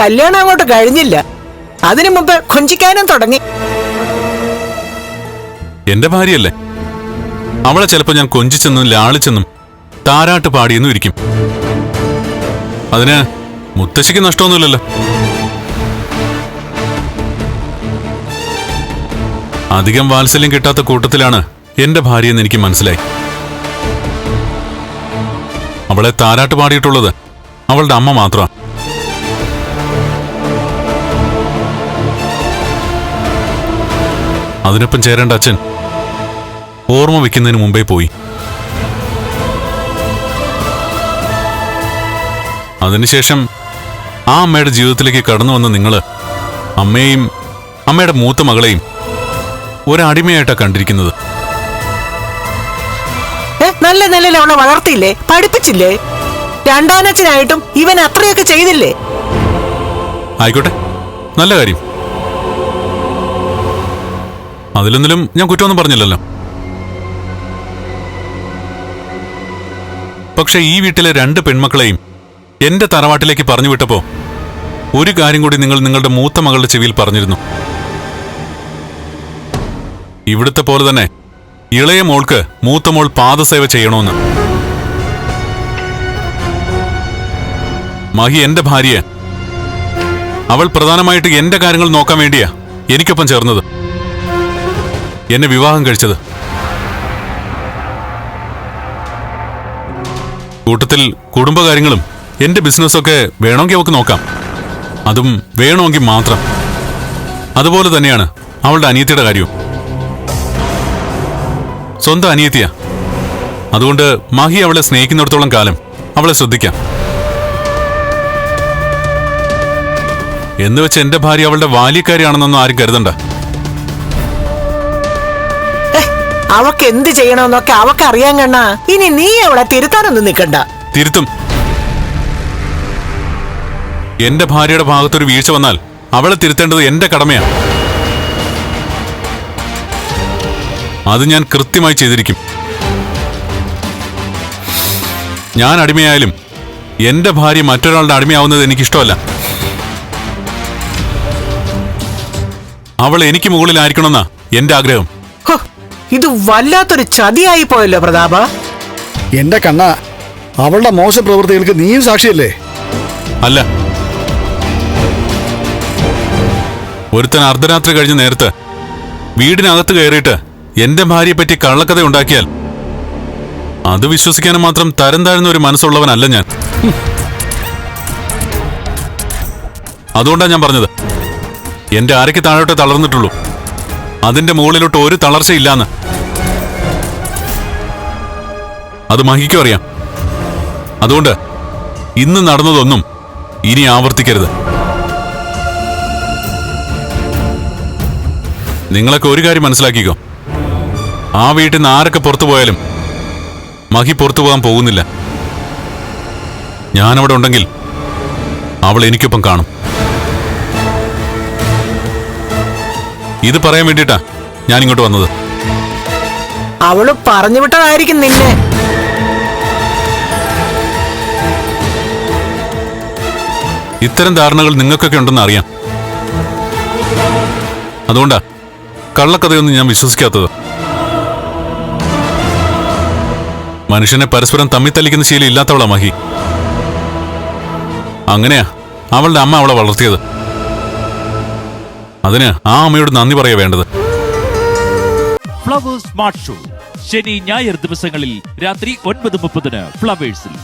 കല്യാണം അങ്ങോട്ട് കഴിഞ്ഞില്ല. അതിനു മുമ്പ് കൊഞ്ചിക്കാനും തുടങ്ങി. എന്റെ ഭാര്യയല്ലേ? അവളെ ചിലപ്പോ ഞാൻ കൊഞ്ചിച്ചെന്നും ലാളിച്ചെന്നും താരാട്ട് പാടിയെന്നും ഇരിക്കും. അതിന് മുത്തശ്ശിക്ക് നഷ്ടമൊന്നുമില്ലല്ലോ. അധികം വാത്സല്യം കിട്ടാത്ത കൂട്ടത്തിലാണ് എന്റെ ഭാര്യയെന്ന് എനിക്ക് മനസ്സിലായി. അവളെ താരാട്ട് പാടിയിട്ടുള്ളത് അവളുടെ അമ്മ മാത്രമാണ്. അതിനൊപ്പം ചേരേണ്ട അച്ഛൻ ഓർമ്മ വെക്കുന്നതിന് മുമ്പേ പോയി. അതിനുശേഷം ആ അമ്മയുടെ ജീവിതത്തിലേക്ക് കടന്നു വന്ന നിങ്ങൾ അമ്മയെയും അമ്മയുടെ മൂത്ത മകളെയും ഒരടിമയായിട്ടാണ് കണ്ടിരിക്കുന്നത്. നല്ല നിലയിൽ അവളെ വളർത്തിയില്ലേ? പഠിപ്പിച്ചില്ലേ? രണ്ടാനച്ഛനായിട്ടും ഇവൻ അത്രയൊക്കെ ചെയ്തില്ലേ? ആയിക്കോട്ടെ. നല്ല കാര്യം. അതിലൊന്നിലും ഞാൻ കുറ്റമൊന്നും പറഞ്ഞില്ലല്ലോ. പക്ഷെ ഈ വീട്ടിലെ രണ്ട് പെൺമക്കളെയും എന്റെ തറവാട്ടിലേക്ക് പറഞ്ഞു വിട്ടപ്പോ ഒരു കാര്യം കൂടി നിങ്ങൾ നിങ്ങളുടെ മൂത്ത മകളുടെ ചെവിയിൽ പറഞ്ഞിരുന്നു. ഇവിടുത്തെ പോലെ തന്നെ ഇളയ മോൾക്ക് മൂത്ത മോൾ പാദസേവ ചെയ്യണമെന്ന് മഹി എന്റെ ഭാര്യയെ. അവൾ പ്രധാനമായിട്ട് എന്റെ കാര്യങ്ങൾ നോക്കാൻ വേണ്ടിയാ എനിക്കൊപ്പം ചേർന്നത്. എന്നെ വിവാഹം കഴിച്ചത്. കൂട്ടത്തിൽ കുടുംബകാര്യങ്ങളും എന്റെ ബിസിനസ്സൊക്കെ വേണമെങ്കിൽ അവൾക്ക് നോക്കാം. അതും വേണമെങ്കിൽ മാത്രം. അതുപോലെ തന്നെയാണ് അവളുടെ അനിയത്തിയുടെ കാര്യവും. സ്വന്തം അനിയത്തിയാ. അതുകൊണ്ട് മഹി അവളെ സ്നേഹിക്കുന്നിടത്തോളം കാലം അവളെ ശ്രദ്ധിക്കാം. എന്ന് വെച്ച് എന്റെ ഭാര്യ അവളുടെ ബാല്യക്കാരിയാണെന്നൊന്നും ആരും കരുതണ്ട. അവക്ക് എന്ത് ചെയ്യണമെന്നൊക്കെ അവക്ക് അറിയാൻ കണ്ണാ. ഇനി നീ അവളെ തിരുത്താനൊന്നും നിൽക്കണ്ട. തിരുത്തും. എന്റെ ഭാര്യയുടെ ഭാഗത്തൊരു വീഴ്ച വന്നാൽ അവളെ തിരുത്തേണ്ടത് എന്റെ കടമയാണ് അത് ഞാൻ കൃത്യമായി ചെയ്തിരിക്കും. ഞാൻ അടിമയായാലും എന്റെ ഭാര്യ മറ്റൊരാളുടെ അടിമയാവുന്നത് എനിക്കിഷ്ടമല്ല. അവൾ എനിക്ക് മുകളിലായിരിക്കണമെന്നാ എന്റെ ആഗ്രഹം. ഇത് വല്ലാത്തൊരു ചതിയായി പോയല്ലോ പ്രതാപ. എന്റെ കണ്ണ അവളുടെ മോശ പ്രവൃത്തികൾക്ക് നീയും സാക്ഷിയല്ലേ? അല്ല. ഒരുത്തൻ അർദ്ധരാത്രി കഴിഞ്ഞ നേരത്ത് വീടിനകത്ത് കയറിയിട്ട് എന്റെ ഭാര്യയെ പറ്റി കള്ളക്കഥ ഉണ്ടാക്കിയാൽ അത് വിശ്വസിക്കാനും മാത്രം തരം താഴ്ന്ന ഒരു മനസ്സുള്ളവനല്ല ഞാൻ. അതുകൊണ്ടാണ് ഞാൻ പറഞ്ഞത്. എന്റെ ആരയ്ക്ക് താഴോട്ടെ തളർന്നിട്ടുള്ളൂ. അതിന്റെ മുകളിലോട്ട് ഒരു തളർച്ചയില്ലാന്ന്. അത് മഹിക്കും അറിയാം. അതുകൊണ്ട് ഇന്ന് നടന്നതൊന്നും ഇനി ആവർത്തിക്കരുത്. നിങ്ങളൊക്കെ ഒരു കാര്യം മനസ്സിലാക്കിക്കോ. ആ വീട്ടിൽ നിന്ന് ആരൊക്കെ പുറത്തു പോയാലും മഹി പുറത്തു പോകാൻ പോകുന്നില്ല. ഞാനവിടെ ഉണ്ടെങ്കിൽ അവൾ എനിക്കൊപ്പം കാണും. ഇത് പറയാൻ വേണ്ടിട്ടാ ഞാൻ ഇങ്ങോട്ട് വന്നത്. അവൾ പറഞ്ഞു വിട്ടതായിരിക്കും നിന്നെ. ഇത്തരം ധാരണകൾ നിങ്ങൾക്കൊക്കെ ഉണ്ടെന്ന് അറിയാം. അതുകൊണ്ടാ കള്ളക്കഥയൊന്നും ഞാൻ വിശ്വസിക്കാത്തത്. മനുഷ്യനെ പരസ്പരം തമ്മിൽ തല്ലിക്കുന്ന ശീലം ഇല്ലാത്തവളാ മഹി. അങ്ങനെയാ അവളുടെ അമ്മ അവളെ വളർത്തിയത്. അതിന് ആ അമ്മയോട് നന്ദി പറയാ വേണ്ടത്. ഫ്ലവേഴ്സ് സ്മാർട്ട് ഷോ ശനി ഞായർ ദിവസങ്ങളിൽ രാത്രി ഒൻപത് മുപ്പതിന് ഫ്ലവേഴ്സിൽ